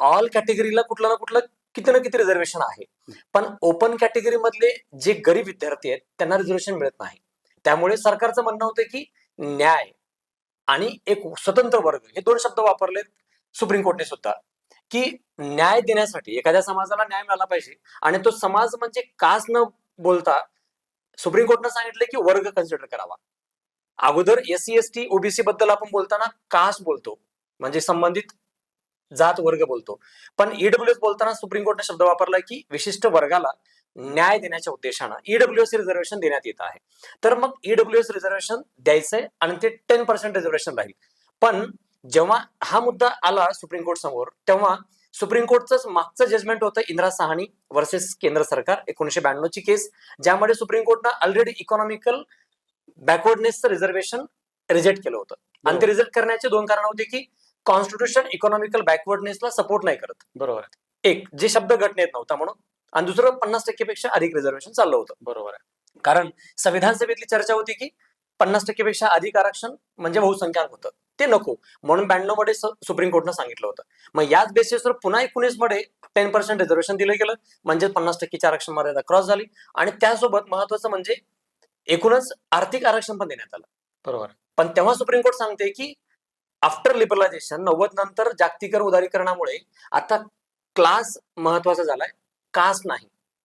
All कॅटेगरीला कुठलं ना कुठलं किती ना किती रिझर्वेशन आहे. पण ओपन कॅटेगरी मधले जे गरीब विद्यार्थी आहेत त्यांना रिझर्वेशन मिळत नाही. त्यामुळे सरकारचं म्हणणं होतं की न्याय आणि एक स्वतंत्र वर्ग हे दोन शब्द वापरलेत सुप्रीम कोर्टने सुद्धा की न्याय देण्यासाठी एखाद्या समाजाला न्याय मिळाला पाहिजे आणि तो समाज म्हणजे कास न बोलता सुप्रीम कोर्टनं सांगितलं की वर्ग कन्सिडर करावा. अगोदर S C S T OBC बद्दल आपण बोलताना कास बोलतो म्हणजे संबंधित जात वर्ग बोलतो. पण ईडब्ल्यू एस बोलताना सुप्रीम कोर्टने शब्द वापरलाय की विशिष्ट वर्गाला न्याय देण्याच्या उद्देशानं ईडब्ल्यू एस रिझर्वेशन देण्यात येत आहे. तर मग ईडब्ल्यू एस रिझर्वेशन द्यायचंय आणि ते टेन पर्सेंट रिझर्वेशन राहील. पण जेव्हा हा मुद्दा आला सुप्रीम कोर्ट समोर तेव्हा सुप्रीम कोर्टचं मागचं जजमेंट होतं इंदिरा साहनी वर्सेस केंद्र सरकार एकोणीशे ब्याण्णवची केस ज्यामध्ये सुप्रीम कोर्टनं ऑलरेडी इकॉनॉमिकल बॅकवर्डनेसचं रिझर्वेशन रिजेक्ट केलं होतं. आणि ते रिजेक्ट करण्याचे दोन कारण होते की कॉन्स्टिट्यूशन इकॉनॉमिकल बॅकवर्डनेसला सपोर्ट नाही करत. बरोबर आहे. एक जे शब्द घटनेत नव्हता म्हणून आणि दुसरं पन्नास टक्केपेक्षा अधिक रिझर्वेशन चाललं होतं. बरोबर आहे. कारण संविधान सभेतली चर्चा होती की पन्नास टक्केपेक्षा अधिक आरक्षण म्हणजे बहुसंख्याक होतं. ते नको. म्हणून ब्याण्णवमध्ये सुप्रीम कोर्टनं सांगितलं होतं. मग याच बेसिसवर पुन्हा एकोणीसमध्ये टेन पर्सेंट रिझर्वेशन दिलं गेलं. म्हणजे पन्नास टक्केची आरक्षण मर्यादा क्रॉस झाली. आणि त्यासोबत महत्वाचं म्हणजे एकूणच आर्थिक आरक्षण पण देण्यात आलं. बरोबर. पण तेव्हा सुप्रीम कोर्ट सांगते की आफ्टर लिबरलायझेशन नव्वद नंतर जागतिकरण उदारीकरणामुळे आता क्लास महत्त्वाचा झालाय कास्ट नाही.